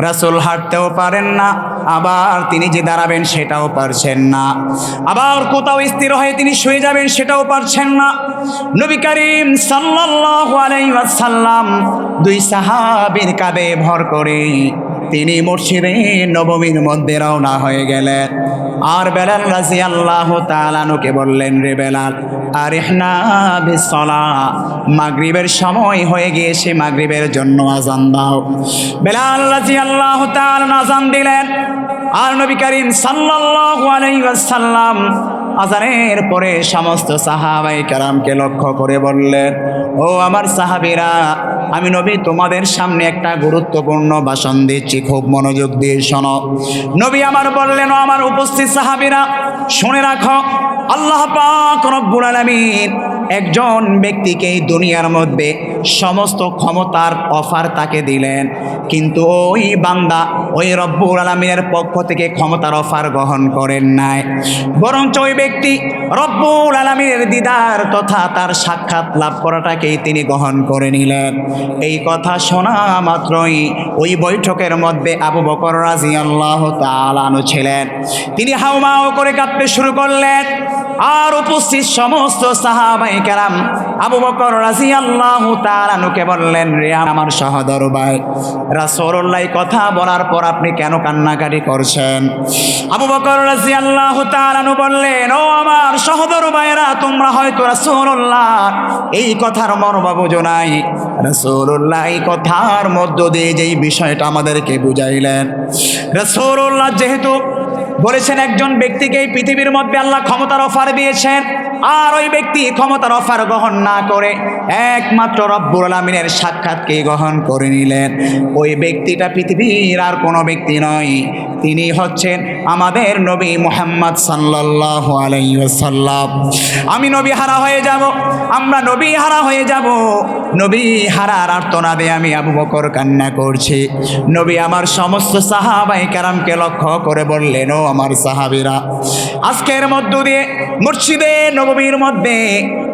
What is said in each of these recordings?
রাসূল হাঁটতেও পারেন না, আবার তিনি যে দাঁড়াবেন সেটাও পারছেন না। আবার কোথাও স্থির হয়ে তিনি শুয়ে যাবেন সেটাও পারছেন না। নবী করিম সাল্লাল্লাহু আলাইহি ওয়াসাল্লাম দুই সাহাবীর কাঁধে ভর করে তিনি মসজিদে নবমীর মধ্যে রওনা হয়ে গেলেন। আর বেলাল রাজি আল্লাহ তালানুকে বললেন, রে বেলাল আর বিসলা মাগরিবের সময় হয়ে গিয়েছে, মাগরিবের জন্য আজান দাও। বেলাল রাজি আল্লাহ তালান আজান দিলেন। আর নবী করিম সাল্লাল্লাহু আলাইহি ওয়াসাল্লাম আজানের পরে সমস্ত সাহাবাই কারামকে লক্ষ্য করে বললেন, ও আমার সাহাবিরা, আমি নবী, তোমাদের সামনে একটা গুরুত্বপূর্ণ ভাষণ দিচ্ছি, খুব মনোযোগ দিয়ে শোনো। নবী আমার বললেন, ও আমার উপস্থিত সাহাবিরা, শুনে রাখো, আল্লাহ পাক রব্বুল আলামিন একজন ব্যক্তিকে দুনিয়ার মধ্যে সমস্ত ক্ষমতার অফার তাকে দিলেন। কিন্তু ওই বান্দা ওই রব্বুল আলমিনের পক্ষ থেকে ক্ষমতার অফার গ্রহণ করেন নাই। বরঞ্চ ওই ব্যক্তি রব্বুল আলমিনের দিদার তথা তার সাক্ষাৎ লাভ করাটাকেই তিনি গ্রহণ করে নিলেন। এই কথা শোনা মাত্রই ওই বৈঠকের মধ্যে আবু বকর রাজি আল্লাহ তালানু ছিলেন। তিনি হাউমাও করে কাঁদতে শুরু করলেন। আর উপস্থিত সমস্ত সাহাবাই কেরাম আবু বকর রাজি আল্লাহ তালানুকে বললেন, রে আমার সহদর ভাই রাসোল্লাই কথা বলার পর আপনি কেন কান্নাকাটি করছেন? আবু বকর রাজি আল্লাহ তালানু বললেন, ও আমার সহদর ভাইরা তোমরা হয়তো রাসোল্লাহ এই কথার মর্ম বুঝো নাই। রাসোল্লাহ এই কথার মধ্য দিয়ে যেই বিষয়টা আমাদেরকে বুঝাইলেন। রাসোল্লাহ যেহেতু বলেছেন একজন ব্যক্তিকে এই পৃথিবীর মধ্যে আল্লাহ ক্ষমতার অফার দিয়েছেন, আর ওই ব্যক্তি ক্ষমতার অফার গ্রহণ না করে একমাত্র রব্বুল আলমিনের সাক্ষাৎকে গ্রহণ করে নিলেন। ওই ব্যক্তিটা পৃথিবীর আর কোনো ব্যক্তি নয়, তিনি হচ্ছেন আমাদের নবী মোহাম্মদ সাল্লাহ আলাইসাল্লাম আমি নবী হারা হয়ে যাব, আমরা নবী হারা হয়ে যাব, নবী হারার আর্তনাদে আমি আবু বকর কান্না করছি। নবী আমার সমস্ত সাহাবাই কারামকে লক্ষ্য করে বললেন, ও আমার সাহাবিরা। আজকের মধ্য দিয়ে মসজিদে নবমীর মধ্যে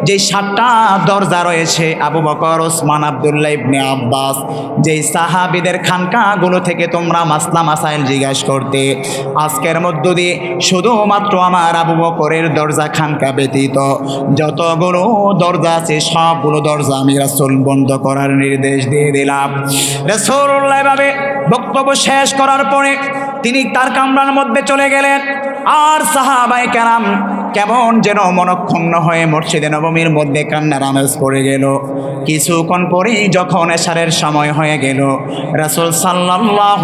যে সাতটা দরজা রয়েছে, আবু বকর, ওসমান, আবদুল্লাহ ইবনে আব্বাস যেই সাহাবিদের খানকাগুলো থেকে তোমরা মাসলা মাসাইল জিজ্ঞাসা করতে, আজকের মধ্য দিয়ে শুধুমাত্র আমার আবু বকরের দরজা খানকা ব্যতীত যতগুলো দরজা আছে, সবগুলো দরজা আমি রাসুল বন্ধ করার নির্দেশ দিয়ে দিলাম। রসুল্লাহ ভাবে বক্তব্য শেষ করার পরে তিনি তার কামরার মধ্যে চলে গেলেন। আর সাহাবাই কেরাম কেমন যেন মনক্ষুণ্ণ হয়ে মসজিদে নবমীর মধ্যে কান্নার আমেজ পড়ে গেল। কিছুক্ষণ পরেই যখন এশারের সময় হয়ে গেল, রাসুল সাল্লাহ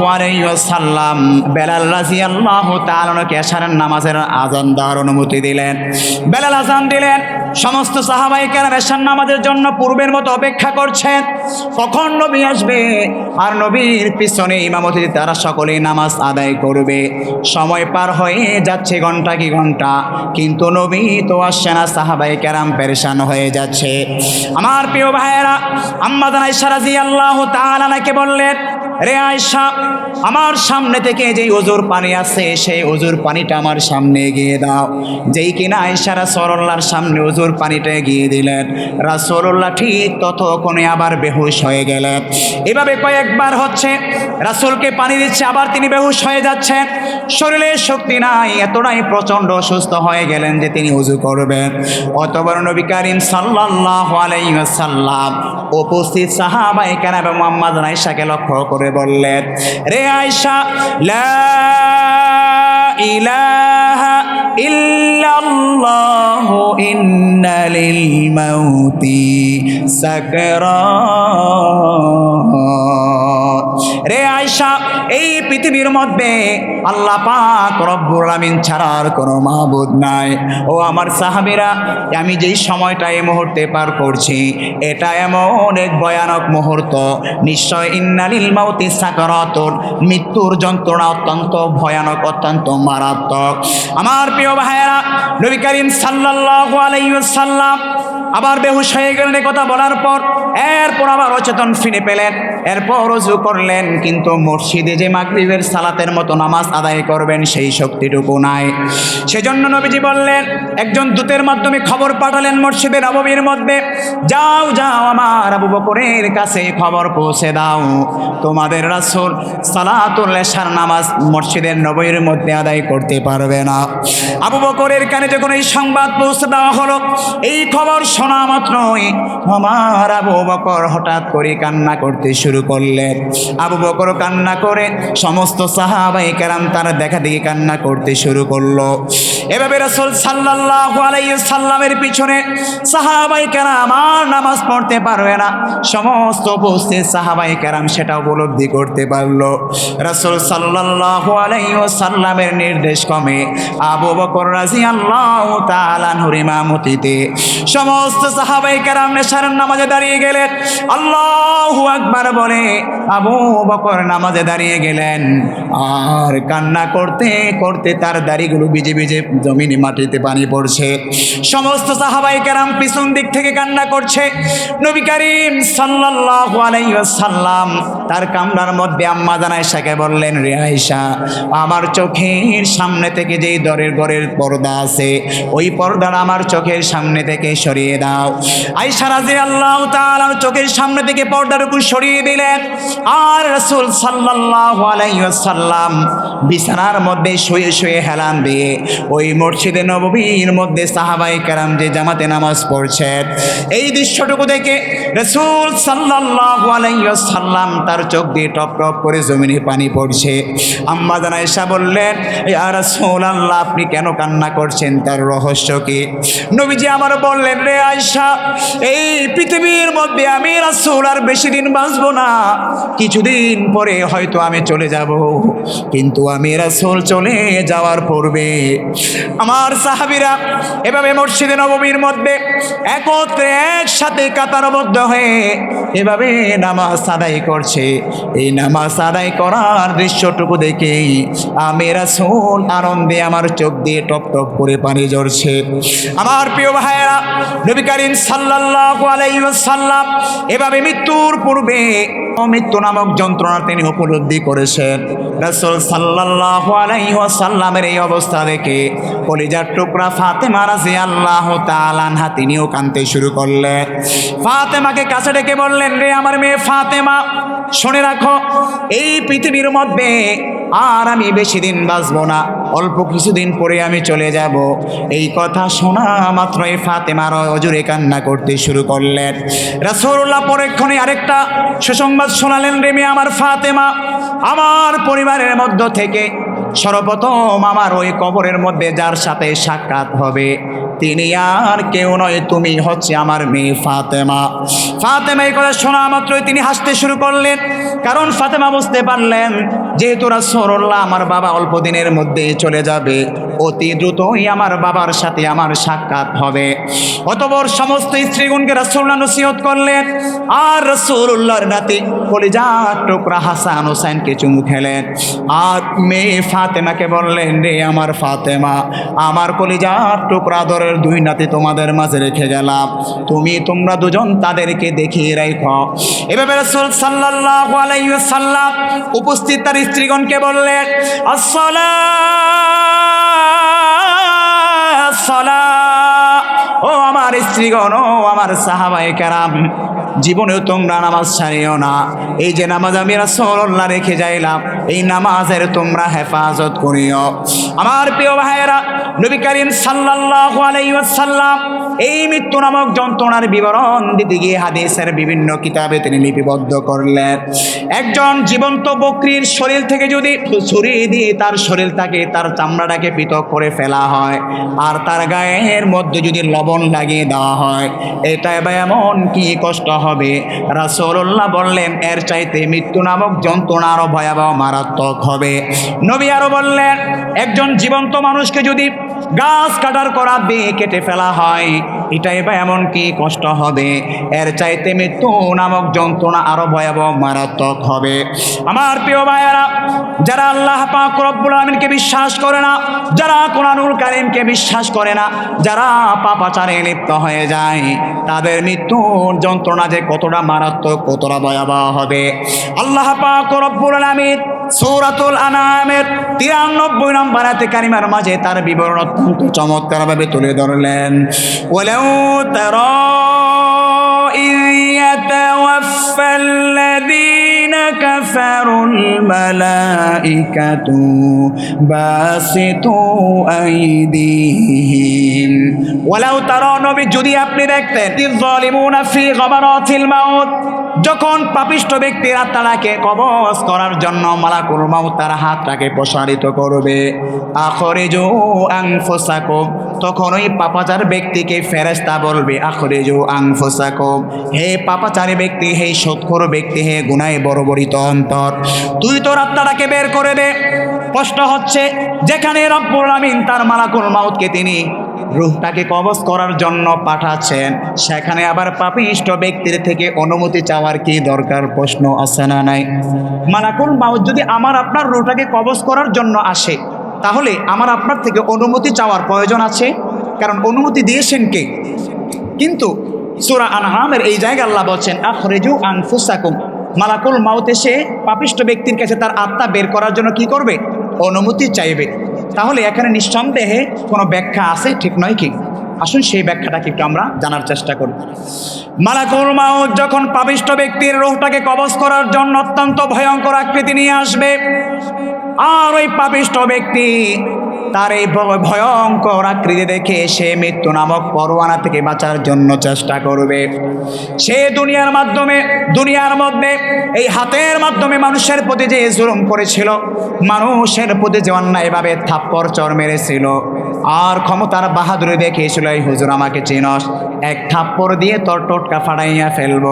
সাল্লাম বেলাল রাজি আল্লাহ এশারের নামাজের আজান দেওয়ার অনুমতি দিলেন। বেলাল আজান দিলেন। সমস্ত সাহাবাই এশার নামাজের জন্য পূর্বের মতো অপেক্ষা করছেন। কখন নবী আসবে? আর নবীর পিছনে ইমামতি তারা সকলেই নামাজ আদায় করবে। সময় পার হয়ে যাচ্ছে ঘণ্টা কি ঘণ্টা, কিন্তু নবী তো আসছে না সাহাবাই কেরাম পেরেশান হয়ে যাচ্ছে। আমার প্রিয় ভাইয়েরা আম্মাদ আল্লাহ তাহলে বললেন রে আয়সা আমার সামনে থেকে যেই অজুর পানি আছে, সেই অজুর পানিটা আমার সামনে এগিয়ে দাও। যেই কিনা আয়সারা সরল্লার সামনে অজুর পানিটা এগিয়ে দিলেন রাসোল্লাহ ঠিক ততক্ষণে আবার বেহুশ হয়ে গেলেন। এভাবে কয়েকবার হচ্ছে রাসুলকে পানি দিচ্ছে, আবার তিনি বেহুশ হয়ে যাচ্ছেন। শরীরে শক্তি নাই, এতটাই প্রচণ্ড অসুস্থ হয়ে গেলেন যে তিনি উজু করবেন। অতবার নবী করিম সাল্লাহ আলাইসাল্লাম উপস্থিত সাহাবাই কেন এবং মোহাম্মদ লক্ষ্য করে বললেন রে আয়সা লা ইলাহা ইল্লাল্লাহ ইন্না লিল মাউতি সাকরাত রে আয়সা এই পৃথিবীর মধ্যে আল্লাহ পাক রব্বুল আমিন ছাড়া আর কোনো মাহবুদ নাই। ও আমার সাহাবিরা, আমি যেই সময়টা এই মুহূর্তে পার করছি, এটা এমন এক ভয়ানক মুহূর্ত। নিশ্চয় ইন্নালিল মাউতি সাকারাতুন, মৃত্যুর যন্ত্রণা অত্যন্ত ভয়ানক, অত্যন্ত মারাত্মক। আমার প্রিয় ভাইয়েরা, নবী করিম সাল্লাল্লাহু আলাইহি ওয়াসাল্লাম আবার বেহুশ হয়ে গেলেন কথা বলার পর, এরপর আবার অচেতন ফিরে পেলেন। এরপর রজু করলেন, কিন্তু মসজিদে যে মাগরিবের সালাতের মতো নামাজ আদায় করবেন সেই শক্তিটুকু নাই। সেজন্য নবীজি বললেন, একজন দূতের মাধ্যমে খবর পাঠালেন মসজিদের নববীর মধ্যে, যাও যাও, আমার আবু বকরের কাছে খবর পৌঁছে দাও। তোমাদের রাসূল সালাতুল এশার নামাজ মসজিদের নববীর মধ্যে আদায় করতে পারবে না। আবু বকরের কানে যখন এই সংবাদ পৌঁছে দেওয়া হলো, এই খবর শোনা মাত্রই আমার আবু বকর হঠাৎ করে কান্না করতে শুরু করলেন। আবু বকর কান্না করে সমস্ত সাহাবাই কেরাম তার দেখা দেখি কান্না করতে শুরু করল। এভাবে রাসূল আলাইহি সাল্লামের পিছনে সাহাবাই কেরাম আর নামাজ পড়তে পারবে না। সমস্ত উপস্থিত সাহাবাই কেরাম সেটা উপলব্ধি করতে পারল। রাসূল আলাইহি সাল্লামের নির্দেশ কমে আবু বকর রাদিয়াল্লাহু তাআলা নুর ইমামতিতে সমস্ত সাহাবাই কেরাম নেশার নামাজে দাঁড়িয়ে গেলেন। আল্লাহু আকবার বলে আবু বকর নামাজে দাঁড়িয়ে গেলেন। আর কান্না করতে করতে তার দাড়িগুলো ভিজে ভিজে জমিনে মাটিতে পানি পড়ছে। সমস্ত সাহাবাই কেরাম পিছন দিক থেকে কান্না করছে। নবী করিম সাল্লাল্লাহু আলাইহি ওয়াসাল্লাম তার কামরার মধ্যে আম্মা জানাইশাকে বললেন, রে আয়েশা, আমার চোখের সামনে থেকে যেই দরের ঘরের পর্দা আছে, ওই পর্দাটা আমার চোখের সামনে থেকে সরিয়ে দাও। আয়েশা রাদিয়াল্লাহু তাআলার চোখের সামনে থেকে পর্দাটুকু সরিয়ে দিলেন আর রাসূল আলাইহি বিছানার মধ্যে শুয়ে শুয়ে হেলান দিয়ে ওই মসজিদে নববীর মধ্যে সাহাবাই কেরাম যে জামাতে নামাজ পড়ছেন, এই দৃশ্যটুকু দেখে রসুল সাল্লাল্লাহু আলাইহি ওয়াসাল্লাম তার চোখ দিয়ে টপ টপ করে জমিনে পানি পড়ছে। আম্মা জানা এসা বললেন, ইয়া রাসূলুল্লাহ, আপনি কেন কান্না করছেন? তার রহস্য কি? নবীজি আমার বললেন, রে আয়েশা, এই পৃথিবীর মধ্যে আমি রাসূল আর বেশি দিন বাঁচবো না। কিছুদিন পরে হয়তো আমি চলে যাব। কিন্তু আমি রাসুল চলে যাওয়ার পূর্বে আমার সাহাবিরা এভাবে মসজিদে নবমীর মধ্যে একত্রে একসাথে কাতারবদ্ধ হয়ে এভাবে নামাজ আদায় করছে। এই নামাজ আদায় করার দৃশ্যটুকু দেখেই আমি রাসূল আনন্দে আমার চোখ দিয়ে টপ টপ করে পানি ঝরছে। আমার প্রিয় ভাইয়েরা, নবী করিম সাল্লাল্লাহু আলাইহি ওয়াসাল্লাম এভাবে মৃত্যুর পূর্বে মৃত্যু নামক যন্ত্রণা তিনি উপলব্ধি করেছেন। রাসূল সাল্লাল্লাহু আলাইহি ওয়াসাল্লামের এই অবস্থা দেখে কলিজার টুকরা ফাতেমা রাদিয়াল্লাহু তাআলা আনহা তিনিও কাঁদতে শুরু করলেন। ফাতেমাকে কাছে ডেকে বললেন, রে আমার মেয়ে ফাতেমা, শুনে রাখো, এই পৃথিবীর মধ্যে আর আমি বেশি দিন বাঁচবো না। অল্প কিছুদিন পরে আমি চলে যাব। এই কথা শোনা মাত্রই ফাতেমার অজুরে কান্না করতে শুরু করলেন। রাসূলুল্লাহ পরেক্ষণে আরেকটা সুসংবাদ শোনালেন রে মেয়ে আমার ফাতেমা। আমার পরিবারের মধ্য থেকে সর্বপ্রথম আমার ওই কবরের মধ্যে যার সাথে সাক্ষাৎ হবে। তিনি আর কেউ নয়, তুমি হচ্ছে আমার মেয়ে ফাতেমা। ফাতেমা এই কথা শোনা মাত্রই তিনি হাসতে শুরু করলেন। কারণ ফাতেমা বুঝতে পারলেন, যেহেতু রাসূলুল্লাহ আমার বাবা অল্প দিনের মধ্যে চলে যাবে, অতি দ্রুতই আমার বাবার সাথে আমার সাক্ষাৎ হবে। অতবর সমস্ত স্ত্রীগুণকে রাসূলুল্লাহ নসিহত করলেন, আর রাসূলুল্লাহর নাতি কলিজার টুকরা হাসান হোসেনকে চুমু খেলেন। আর মেয়ে ফাতেমাকে বললেন, রে আমার ফাতেমা, আমার কলিজার টুকরা দরের দুই নাতি তোমাদের মাঝে রেখে গেলাম। তুমি, তোমরা দুজন তাদেরকে দেখিয়ে রাখো এভাবে রাসূল সাল্লাল্লাহু আলাইহি ওয়াসাল্লাম উপস্থিত তার স্ত্রীগণকে বললেন আসলা আসসালাম ও আমার স্ত্রীগণ, ও আমার সাহাবায়ে কেরাম জীবনেও তোমরা নামাজ ছাড়িও না। এই যে নামাজ আমি রাসূলুল্লাহ রেখে যাইলাম, এই নামাজের তোমরা হেফাজত করিও। আমার প্রিয় ভাইয়েরা, নবী করিম সাল্লাল্লাহু আলাইহি ওয়াসাল্লাম এই মৃত্যু নামক যন্ত্রণার বিবরণ দিতে গিয়ে হাদিসের বিভিন্ন কিতাবে তিনি লিপিবদ্ধ করলেন। একজন জীবন্ত বকরির শরীর থেকে যদি ছুরি দিয়ে তার শরীরটাকে তার চামড়াটাকে পৃথক করে ফেলা হয়, আর তার গায়ের মধ্যে যদি লবণ লাগিয়ে দেওয়া হয়, এটা বা এমন কি কষ্ট হবে? রাসূলুল্লাহ বললেন, এর চাইতে মৃত্যু নামক যন্ত্রণা আরও ভয়াবহ, মারাত্মক হবে। নবী আরও বললেন, একজন জীবন্ত মানুষকে যদি গাছ কাটার করা দিয়ে কেটে ফেলা হয়। এটাই বা এমন কি কষ্ট হবে? এর চাইতে মৃত্যু নামক যন্ত্রণা আরও ভয়াবহ মারাত্মক হবে। আমার প্রিয় ভাইয়েরা, যারা আল্লাহ পাক রব্বুল আলমিনকে বিশ্বাস করে না, যারা কোরআনুল কারিমকে বিশ্বাস করে না, যারা পাপাচারে লিপ্ত হয়ে যায়, তাদের মৃত্যুর যন্ত্রণা যে কতটা মারাত্মক, কতটা ভয়াবহ হবে। আল্লাহ পাক রব্বুল আলমিন সৌরাতুল আনামের তিরানব্বই নম্বর আয়াতে কারিমার মাঝে তার বিবরণ অত্যন্ত চমৎকারভাবে তুলে ধরলেন। বলেও তারা إذ يتوفى الذين كفروا الملائكة باسطوا أيديهم ولو ترى নবী যদি আপনি দেখতেন الظالمون في غمرات الموت যখন পাপিষ্ট ব্যক্তির আত্মাটাকে কবজ করার জন্য মালাকুল মাউত তার হাতটাকে প্রসারিত করবে আখরিজু আনফুসাকুম তখন ওই পাপাচার ব্যক্তিকে ফেরেস্তা বলবে, আখরিজু আনফুসাকুম। হে পাপাচারী ব্যক্তি, হে সৎখর ব্যক্তি, হে গুনায় বড়বড়িত অন্তর। তুই তোর আত্মাটাকে বের করে দে। প্রশ্ন হচ্ছে, যেখানে রব্বুল আমিন তার মালাকুল মাউতকে তিনি রুহটাকে কবজ করার জন্য পাঠাচ্ছেন, সেখানে আবার পাপিষ্ট ব্যক্তির থেকে অনুমতি চাওয়ার কি দরকার? প্রশ্ন আছে না নাই? মালাকুল মাউত যদি আমার, আপনার রুহটাকে কবজ করার জন্য আসে তাহলে আমার আপনার থেকে অনুমতি চাওয়ার প্রয়োজন আছে। কারণ অনুমতি দিয়েছেন কে? কিন্তু সুরা আনহামের এই জায়গায় আল্লাহ বলছেন, আখরেজু আনফুসাকুম। মালাকুল মাউত এসে পাপিষ্ট ব্যক্তির কাছে তার আত্মা বের করার জন্য কি করবে? অনুমতি চাইবে। তাহলে এখানে নিঃসন্দেহে কোনো ব্যাখ্যা আছে, ঠিক নয় কি? আসুন সেই ব্যাখ্যাটাকে একটু আমরা জানার চেষ্টা করি। মালাকুল মাউত যখন পাবিষ্ট ব্যক্তির রোহটাকে কবজ করার জন্য অত্যন্ত ভয়ঙ্কর আকৃতি নিয়ে আসবে, আর ওই পাপিষ্ট ব্যক্তি তার এই ভয়ঙ্কর আকৃতি দেখে সে মৃত্যু নামক পরোয়ানা থেকে বাঁচার জন্য চেষ্টা করবে। সে দুনিয়ার মাধ্যমে, দুনিয়ার মধ্যে, এই হাতের মাধ্যমে মানুষের প্রতি যে জুলুম করেছিল, মানুষের প্রতি যে অন্যায়ভাবে থাপ্পড় চর মেরেছিল আর ক্ষমতার বাহাদুরি দেখিয়েছিল এই হুজুর, আমাকে চিনস। এক থাপ্পড় দিয়ে তোর টোটকা ফাটাইয়া ফেলব।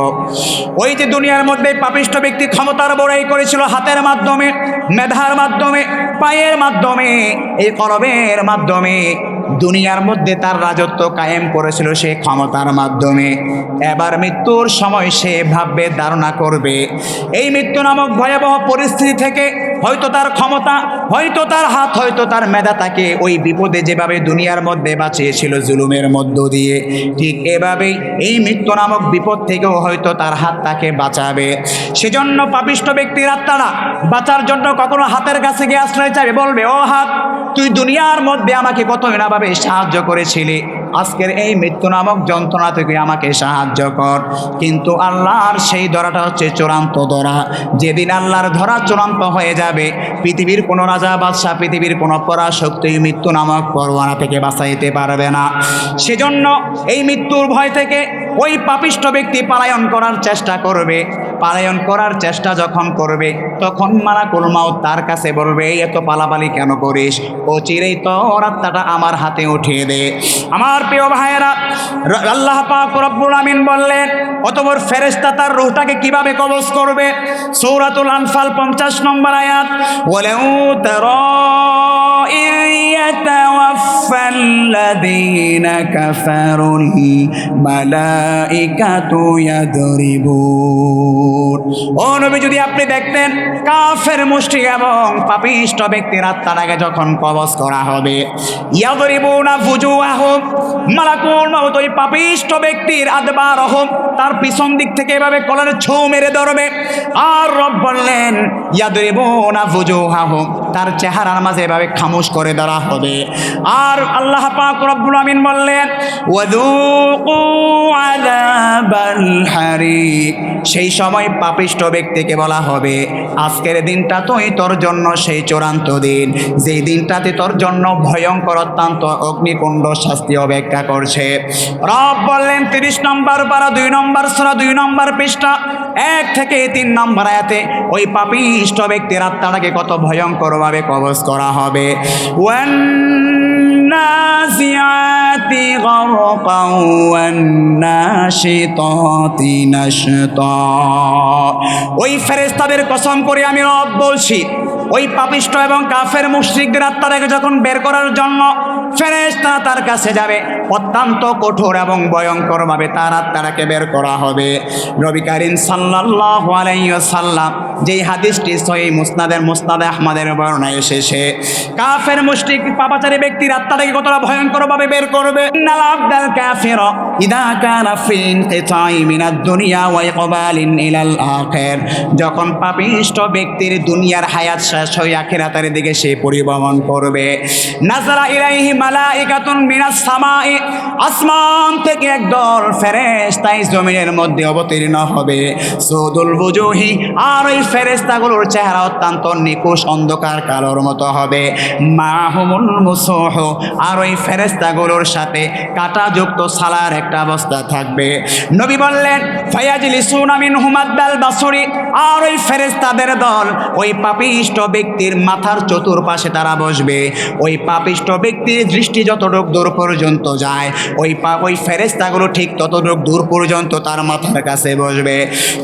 ওই যে দুনিয়ার মধ্যে পাপিষ্ট ব্যক্তি ক্ষমতার বড়াই করেছিল হাতের মাধ্যমে, মেধার মাধ্যমে, পায়ের মাধ্যমে, এই কলমের মাধ্যমে। দুনিয়ার মধ্যে তার রাজত্ব কায়েম করেছিল সে ক্ষমতার মাধ্যমে। এবার মৃত্যুর সময় সে ভাববে, ধারণা করবে। এই মৃত্যু নামক ভয়াবহ পরিস্থিতি থেকে হয়তো তার ক্ষমতা, হয়তো তার হাত, হয়তো তার মেধা তাকে ওই বিপদে যেভাবে দুনিয়ার মধ্যে বাঁচিয়েছিল জুলুমের মধ্য দিয়ে, ঠিক এভাবেই এই মৃত্যু নামক বিপদ থেকেও হয়তো তার হাত তাকে বাঁচাবে। সেজন্য পাপিষ্ট ব্যক্তির আত্মারা বাঁচার জন্য কখনো হাতের কাছে গিয়ে আশ্রয় চাইবে, বলবে, ও হাত, তুই দুনিয়ার মধ্যে আমাকে কত নাভাবে সাহায্য করেছিলি? আজকের এই মৃত্যু নামক যন্ত্রণা থেকে আমাকে সাহায্য কর। কিন্তু আল্লাহর সেই ধরাটা হচ্ছে চূড়ান্ত ধরা। যেদিন আল্লাহর ধরা চূড়ান্ত হয়ে যাবে, পৃথিবীর কোনো রাজা, বাদশাহ, পৃথিবীর কোনো পরাশক্তি মৃত্যু নামক পরোয়ানা থেকে বাঁচাইতে পারবে না। সেজন্য এই মৃত্যুর ভয় থেকে ওই পাপিষ্ট ব্যক্তি পালায়ন করার চেষ্টা করবে। পালায়ন করার চেষ্টা যখন করবে, তখন মালাকুল মাউত তার কাছে বলবে, এত পালাপালি কেন করিস? ও চিরেই তোর আত্মাটা আমার হাতে উঠিয়ে দে। আমার প্রিয় ভাইয়েরা আল্লাহ পাক রব্বুল আমিন বললেন অতবর ফেরেশতা তার রূহটাকে কীভাবে কবজ করবে? সূরাতুল আনফাল 50 নম্বর আয়াত, ওয়ালাউ তারা إذ يتوفى الذين كفروا الملائكة يضربون ও নবী যদি আপনি দেখতেন কাফের মুষ্টি এবং পাপিষ্ট ব্যক্তির আত্মাটাকে যখন কবজ করা হবে ইয়াদরিবুনা ফুজুআহুম মালাকুল মাউত ওই পাপিষ্ট ব্যক্তির আদবারহুম তার পিছন দিক থেকে এভাবে কলার ছৌ মেরে ধরবে আর রব বললেন ইয়াদরিবুনা ফুজুআহুম তার চেহারার মাঝে এভাবে খামোশ করে দেওয়া হবে। আর আল্লাহ পাক রব্বুল আমিন বললেন সেই সময় পাপিষ্ট ব্যক্তিকে বলা হবে, আজকের দিনটা তোই তোর জন্য সেই চূড়ান্ত দিন। যেই দিনটাতে তোর জন্য ভয়ঙ্কর অত্যন্ত অগ্নিকুণ্ড শাস্তি অপেক্ষা করছে। রব বললেন, তিরিশ নম্বর পারা, দুই নম্বর সরা, দুই নম্বর পৃষ্ঠা, এক থেকে তিন নম্বর আয়াতে ওই পাপিষ্ট ব্যক্তির আত্মাটাকে কত ভয়ঙ্করভাবে কবজ করা হবে والنازعات غرقا والناشطات نشطا ওই ফেরেস্তাদের কসম করে আমি রব বলছি ওই পাপিষ্ট এবং কাফের মুশরিকদের আত্মাটাকে যখন বের করার জন্য ফেরেশতা তার কাছে যাবে, অত্যন্ত কঠোর এবং ভয়ঙ্কর ভাবে তার আত্মাটাকে বের করা হবে। নবী করিম আলাইহি যেই হাদিসটি সহি মুসনাদের মুসনাদে আহমদের বর্ণায় এসেছে, কাফের মুশরিক পাপাচারী ব্যক্তির আত্মাটাকে কতটা ভয়ঙ্কর ভাবে বের করবে? কাফির। ইদা কানা দুনিয়া ওয়া ইকবালিন ইলাল আখির। যখন পাপিষ্ট ব্যক্তির দুনিয়ার হায়াত শেষ হয়ে আখিরাতের দিকে সে পরিভ্রমণ করবে। নাজারা ইলাইহি মালাইকাতুন আসমান থেকে একদল ফেরেশতাই জমিনের মধ্যে অবতীর্ণ হবে। সুদুল বুজুহি আর ওই ফেরেশতাগুলোর চেহারা অত্যন্ত নিকুশ অন্ধকার, কালোর মতো হবে। মাহুমুল মুসুহ আর ওই ফেরেশতাগুলোর সাথে কাঁটাযুক্ত সালার একটা অবস্থা থাকবে। নবী বললেন ফায়াজিলি সুনামিন হুমাদ্দাল বাসুরি। আর ওই ফেরেশতাদের দল, ওই পাপিষ্ট ব্যক্তির মাথার চতুর্পাশে তারা বসবে। ওই পাপিষ্ট ব্যক্তির দৃষ্টি যতটুক দূর পর্যন্ত যায়, ওই পা, ওই ফেরেশতাগুলো ঠিক ততটুক দূর পর্যন্ত তার মাথার কাছে বসবে।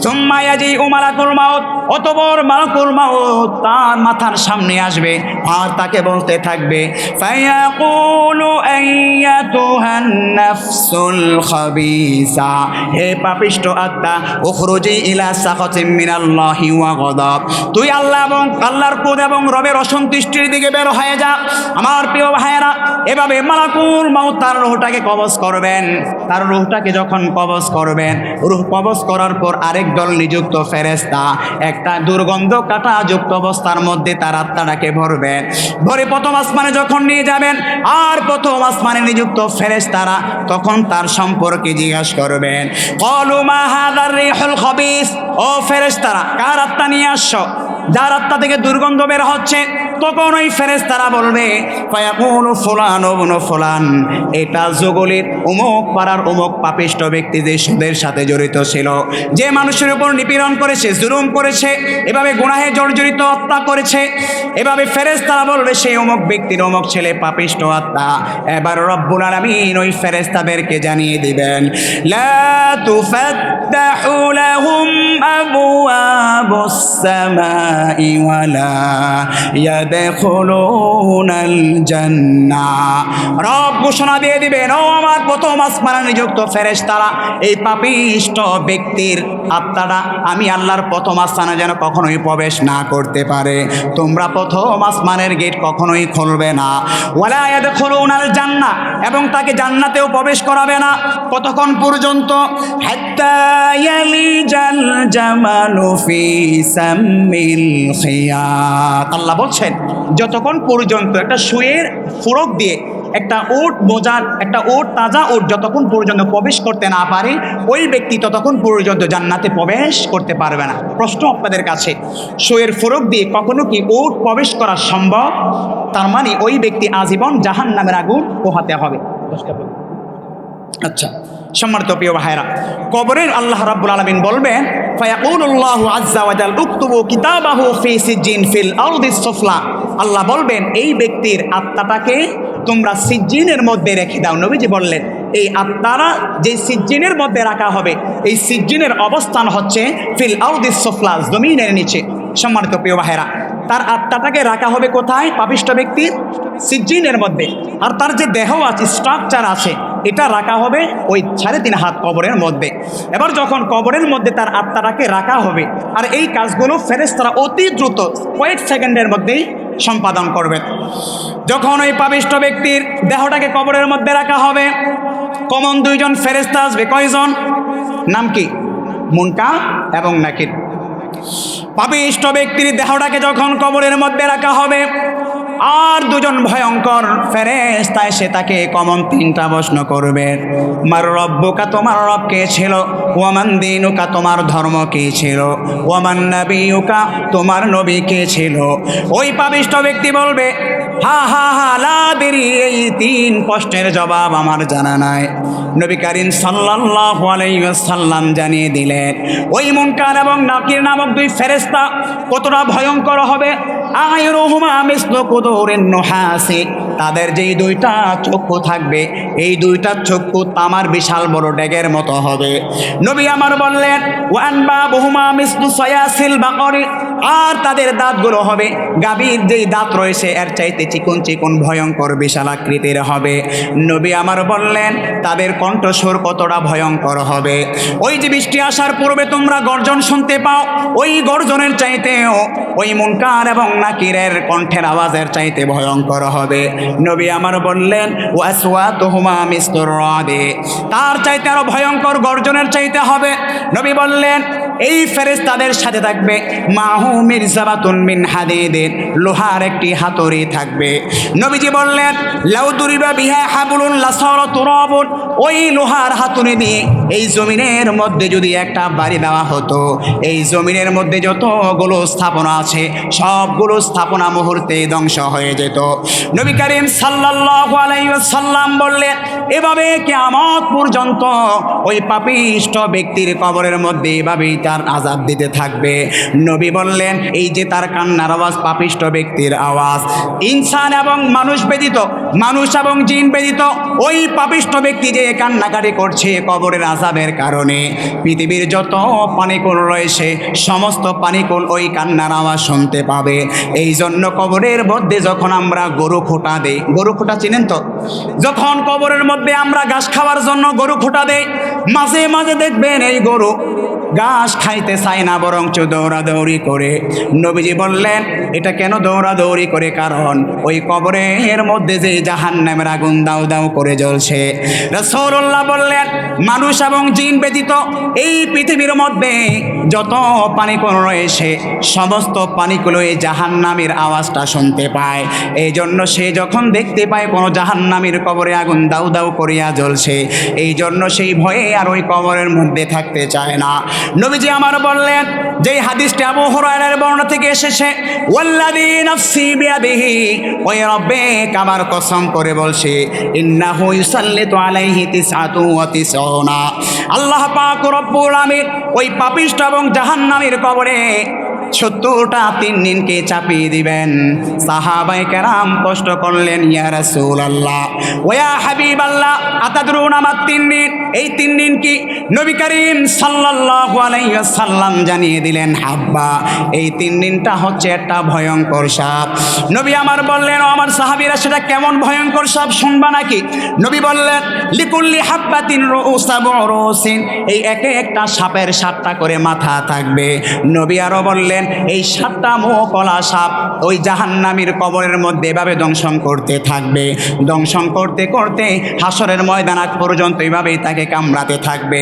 সুম্মায়াজি উমালাকুল মাউত অতবর মালাকুল মাউত তার মাথার সামনে আসবে আর তাকে বলতে থাকবে, ফায়াকুলু আইয়াতুহান নাফসুল খাবিসা হে পাপিষ্ট আত্মা, উখরুজি ইলা সাখাতিম মিনাল্লাহি ওয়া গদাব। তুই আল্লাহ এবং আল্লাহর ক্রোধ এবং রবের অসন্তুষ্টির দিকে বের হয়ে যা। আমার প্রিয় ভাইয়েরা, এভাবে মালাকুল মাউত তার রুহটাকে কবজ করবেন। তার রুহটাকে যখন কবজ করবেন, রুহ কবজ করার পর আরেক দল নিযুক্ত ফেরেস্তা একটা দুর্গন্ধ কাটা যুক্ত অবস্থার মধ্যে তার আত্মাটাকে ভরবেন ভরে প্রথম আসমানে যখন নিয়ে যাবেন, আর প্রথম আসমানে নিযুক্ত ফেরেস্তারা তখন তার সম্পর্কে জিজ্ঞাসা করবেন। কলুমা হাদার রিহুল খবিস। ও ফেরেস্তারা কার আত্মা নিয়ে আসছো? যার আত্মা থেকে দুর্গন্ধ বের হচ্ছে? তখন ওই ফেরেস্তারা বলবে, ফায়াকুলু ফুলান ওবনু ফুলান। এটা জগলির অমুক পাড়ার অমুক পাপিষ্ট ব্যক্তি যে সুদের সাথে জড়িত ছিল। যে মানুষের উপর নিপীড়ন করেছে, জুলুম করেছে, এভাবে গুনাহে জর্জরিত হত্যা করেছে, এভাবে ফেরেস্তারা বলবে, সেই অমুক ব্যক্তির অমুক ছেলে পাপিষ্ট আত্মা। এবার রব্বুল আলামিন ওই ফেরেস্তাদেরকে জানিয়ে দিবেন, লা তুফাত্তাহু লাহুম আবওয়াবুস ইয়াদখুলুনাল জান্নাহ। রব ঘোষণা দিয়ে দিবেন, ও আমার প্রথম আসমানে নিযুক্ত ফেরেশতারা, এই পাপিষ্ট ব্যক্তির আত্মাটা আমি আল্লাহর প্রথম আসমানে যেন কখনোই প্রবেশ না করতে পারে। তোমরা প্রথম আসমানের গেট কখনোই খুলবে না। ওয়ালা ইয়াদখুলুনাল জান্নাহ, এবং তাকে জান্নাতেও প্রবেশ করাবে না। কতক্ষণ পর্যন্ত? হাত্তা ইয়ালিজাল জামালু সাম্মিল খিয়াত। আল্লাহ বলছেন যতক্ষণ পর্যন্ত একটা শুয়ের ফুরক দিয়ে একটা ওট বোঝার একটা ওট, তাজা ওট যতক্ষণ পর্যন্ত প্রবেশ করতে না পারে, ওই ব্যক্তি ততক্ষণ পর্যন্ত জান্নাতে প্রবেশ করতে পারবে না। প্রশ্ন আপনাদের কাছে শোয়ের ফোরক দিয়ে কখনো কি ওট প্রবেশ করা সম্ভব? তার মানে ওই ব্যক্তি আজীবন জাহান নামের আগুন পোহাতে হবে। আচ্ছা সম্মানিত প্রিয় ভাইরা কবরের আল্লাহ রাব্বুল আলামিন বলবেন ফায়াকুলুল্লাহু আজ্জা ওয়া জাল উকতুবু কিতাবাহু ফি সিজ্জিন ফিল আরদিস সুফলা আল্লাহ বলবেন, এই ব্যক্তির আত্মাটাকে তোমরা সিজ্জিনের মধ্যে রেখে দাও। নবীজি বললেন, এই আত্মারা যে সিজ্জিনের মধ্যে রাখা হবে, এই সিজ্জিনের অবস্থান হচ্ছে ফিল আরদিস সুফলা, জমিনের নিচে। সম্মানিত প্রিয় ভাইরা তার আত্মাটাকে রাখা হবে কোথায়? পাপিষ্ট ব্যক্তির সিজ্জিনের মধ্যে। আর তার যে দেহ আছে স্ট্রাকচার আছে এটা রাখা হবে ওই সাড়ে তিন হাত কবরের মধ্যে। এবার যখন কবরের মধ্যে তার আত্মাটাকে রাখা হবে, আর এই কাজগুলো ফেরেস্তারা অতি দ্রুত কয়েক সেকেন্ডের মধ্যেই সম্পাদন করবেন যখন ওই পাবিষ্ট ব্যক্তির দেহটাকে কবরের মধ্যে রাখা হবে, কমন দুইজন ফেরেস্তা আসবে। কয়জন? নাম কি? মুনকা এবং নাকির। পাপিষ্ট ব্যক্তির দেহটাকে যখন কবরের মধ্যে রাখা হবে আর দুজন ভয়ঙ্কর ফেরেস্তা এসে তাকে কমন তিনটা প্রশ্ন করবে। মার রব্বুকা তোমার রব কে ছিল? ওয়ামান দিনুকা তোমার ধর্ম কে ছিল? ওয়ামান নবীকা তোমার নবী কে ছিল? ওই পাপিষ্ট ব্যক্তি বলবে, হা হা হা, লা দেরি এই তিন প্রশ্নের জবাব আমার জানা নাই। নবী করিম সাল্লাল্লাহু আলাইহি ওয়াসাল্লাম জানিয়ে দিলেন, ওই মুনকার এবং নাকির নামক দুই ফেরেশতা কতটা ভয়ঙ্কর হবে? আয়রুহুমা মিসলু কুদুরিন নুহাসি। তাদের যেই দুইটা চক্ষু থাকবে, এই দুইটা চক্ষু তামার বিশাল বড় ডেগের মতো হবে। নবী আমার বললেন ওয়ান বা বহুমা মিসলু সয়াসিল বাকরি। আর তাদের দাঁতগুলো হবে, গাভীর যেই দাঁত রয়েছে, এর চাইতে চিকন চিকন ভয়ঙ্কর বিশাল আকৃতির হবে। নবী আমার বললেন, তাদের কণ্ঠস্বর কতটা ভয়ঙ্কর হবে? ওই যে বৃষ্টি আসার পূর্বে তোমরা গর্জন শুনতে পাও, ওই গর্জনের চাইতেও ওই মুনকার এবং নাকিরের কণ্ঠের আওয়াজের চাইতে ভয়ঙ্কর হবে। নবী আমার বললেন তোহমা মিস্তর তার চাইতে আরও ভয়ঙ্কর গর্জনের চাইতে হবে। নবী বললেন এই ফেরেস তাদের সাথে থাকবে মাহু মির্জাবাতুন মিন হাদিদিন, লোহার একটি হাতুড়ি থাকবে। নবীজি বললেন লাউদুরিবা বিহা হাবুলুন লাসর তুরাবুন ওই লোহার হাতুড়ি দিয়ে এই জমিনের মধ্যে যদি একটা বাড়ি দেওয়া হতো, এই জমিনের মধ্যে যতগুলো স্থাপনা আছে, সবগুলো স্থাপনা মুহূর্তে ধ্বংস হয়ে যেত। নবী করিম সাল্লাল্লাহু আলাইহি ওয়াসাল্লাম বললেন, এভাবে কিয়ামত পর্যন্ত ওই পাপিষ্ট ব্যক্তির কবরের মধ্যে এভাবেই তার আজাব দিতে থাকবে। নবী বললেন, এই যে তার কান্নার আওয়াজ, পাপিষ্ট ব্যক্তির আওয়াজ। ইনসান এবং মানুষ ব্যতীত মানুষ এবং জিন ব্যতীত ওই পাপিষ্ট ব্যক্তি যে কান্নাকাটি করছে কবরের আজাবের কারণে। পৃথিবীর যত পানিকুল রয়েছে, সমস্ত পানিকুল ওই কান্নার আওয়াজ শুনতে পাবে। এই জন্য কবরের মধ্যে যখন আমরা গরু খোটা দেই, গরু খোটা চিনেন তো? যখন কবরের মধ্যে আমরা ঘাস খাওয়ার জন্য গরু খোটা দেই, মাঝে মাঝে দেখবেন এই গরু ঘাস খাইতে চায় না, বরঞ্চ দৌড়াদৌড়ি করে। নবীজি বললেন, এটা কেন দৌড়াদৌড়ি করে? কারণ ওই কবরের মধ্যে যে জাহান নামের আগুন দাউ দাউ করে জ্বলছে। রসৌল্লাহ বললেন, মানুষ এবং জিন ব্যতীত এই পৃথিবীর মধ্যে যত পানিকুল রয়েছে, সমস্ত পানিগুলো এই জাহান নামের আওয়াজটা শুনতে পায়। এই জন্য সে যখন দেখতে পায় কোনো জাহান নামের কবরে আগুন দাউ দাউ করিয়া জ্বলছে এই জন্য সেই ভয়ে আর ওই কবরের মধ্যে থাকতে চায় না। নবীজি আমার বললেন, যে হাদিসটি আবু হুরায়রার বর্ণনা থেকে এসেছে, ওয়াল্লাযী নাফসি বিয়াদিহি ওই রব্বে কামার কসম করে বলছে আল্লাহ পাক রব্বুল আমিন ওই পাপিষ্ট এবং জাহান্নামের কবরে সত্তরটা তিন দিনকে চাপিয়ে দিবেন। সাহাবাই কেরাম কষ্ট করলেন, ইয়া রাসূল আল্লাহ ওয়া হাবিব আল্লাহ আতাদরুন আমার তিন দিন এই তিন দিন কি নবী করিম সাল্লাল্লাহু আলাইহি সাল্লাম জানিয়ে দিলেন, হাব্বা, এই তিন দিনটা হচ্ছে একটা ভয়ঙ্কর সাপ। নবী আমার বললেন আমার সাহাবীরা, সেটা কেমন ভয়ঙ্কর সাপ শুনবা নাকি? নবী বললেন, লিকুল্লি হাব্বাতিন রুসাবু রুসিন এই একে একটা সাপের সাতটা করে মাথা থাকবে। নবী আরও বললেন এই সাতটা মোহকলা সাপ ওই জাহান্নামীর কবরের মধ্যে এভাবে দংশন করতে থাকবে। দংশন করতে করতে হাসরের ময়দান আগ পর্যন্ত এভাবেই তাকে কামড়াতে থাকবে।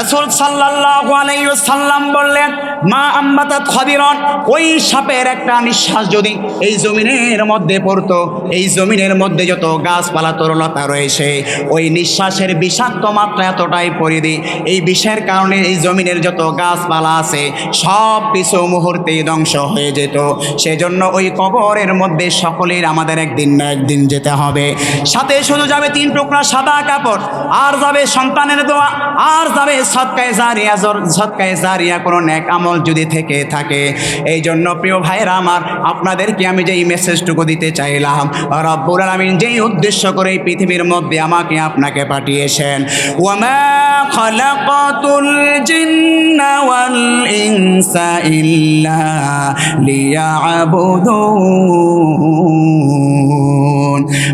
রসুল সাল্লাহ আলাইহি সাল্লাম বললেন মা আম্মাতাত খদিরন ওই সাপের একটা নিঃশ্বাস যদি এই জমিনের মধ্যে পড়তো, এই জমিনের মধ্যে যত গাছপালা, তরলতা রয়েছে, ওই নিঃশ্বাসের বিষাক্ত মাত্রা এতটাই পরিধি। এই বিষের কারণে এই জমিনের যত গাছপালা আছে, সব কিছু মুহূর্তেই ধ্বংস হয়ে যেত। সেজন্য ওই কবরের মধ্যে সকলের আমাদের একদিন না একদিন যেতে হবে। সাথে শুধু যাবে তিন টুকরা সাদা কাপড়, আর যাবে সন্তানের দোয়া, আর যাবে সৎকায় জারিয়া জর- সৎকায় জারিয়া কোনো ন্যাক আমল যদি থেকে থাকে। এই জন্য প্রিয় ভাইরা আমার, আপনাদেরকে আমি যেই মেসেজটুকু দিতে চাইলাম, রব্বুল আলামিন যেই উদ্দেশ্য করে এই পৃথিবীর মধ্যে আমাকে আপনাকে পাঠিয়েছেন, ওয়ামা খালাকাতুল জিন্না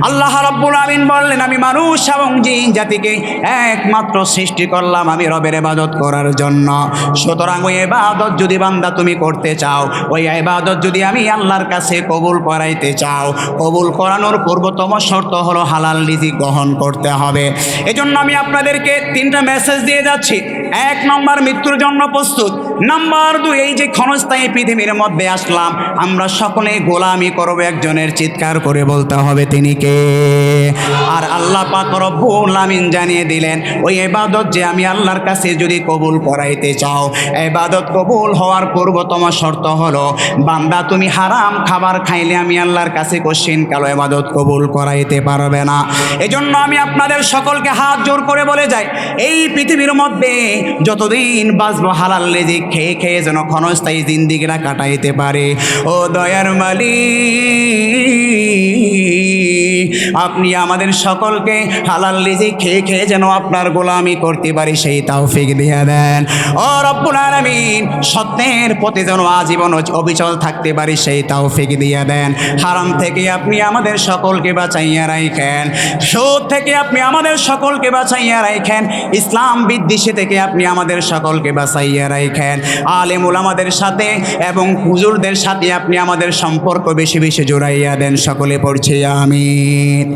আল্লাহ রাব্বুল আমিন বললেন, আমি মানুষ এবং জিন জাতিকে একমাত্র সৃষ্টি করলাম আমি রবের ইবাদত করার জন্য। সুতরাং ওই ইবাদত যদি বান্দা তুমি করতে চাও, ওই ইবাদত যদি আমি আল্লাহর কাছে কবুল করাইতে চাও, কবুল করানোর পূর্বতম শর্ত হলো হালাল রিজি গ্রহণ করতে হবে। এজন্য আমি আপনাদেরকে তিনটা মেসেজ দিয়ে যাচ্ছি। এক নম্বর, মৃত্যুর জন্য প্রস্তুত। নাম্বার দুই, এই যে ক্ষণস্থায়ী পৃথিবীর মধ্যে আসলাম, আমরা সকলে গোলামি করব, একজনের চিৎকার করে বলতে হবে তিনি কে? আর আল্লাহ পাক রব্বুল আমিন জানিয়ে দিলেন, ওই এবাদত যে আমি আল্লাহর কাছে যদি কবুল করাইতে চাও, এবাদত কবুল হওয়ার পূর্বতম শর্ত হলো, বান্দা তুমি হারাম খাবার খাইলে আমি আল্লাহর কাছে কোশ্চিন কালো এবাদত কবুল করাইতে পারবে না। এজন্য আমি আপনাদের সকলকে হাত জোর করে বলে যাই, এই পৃথিবীর মধ্যে যতদিন বাঁচবো হালাল লেজি খেয়ে খেয়ে যেন ক্ষণস্থায়ী জিন্দিগিরা কাটাইতে পারে। ও দয়ার মালিক, আপনি আমাদের সকলকে হালাল রিজি খেয়ে খেয়ে যেন আপনার গোলামি করতে পারি, সেই তাও তৌফিক দিয়ে দেন। ও রব্বুল আলামিন সত্যের প্রতি যেন আজীবন অবিচল থাকতে পারি, সেই তাও তৌফিক দিয়ে দেন। হারাম থেকে আপনি আমাদের সকলকে বাঁচাইয়া রাখেন সুদ থেকে আপনি আমাদের সকলকে বাঁচাইয়া রাখেন ইসলাম বিদ্বেষী থেকে আপনি আমাদের সকলকে বাঁচাইয়া রাখেন আলেমুল আমাদের সাথে এবং হুজুরদের সাথে আপনি আমাদের সম্পর্ক বেশি বেশি জোড়াইয়া দেন। সকলে পড়ছে, আমিন।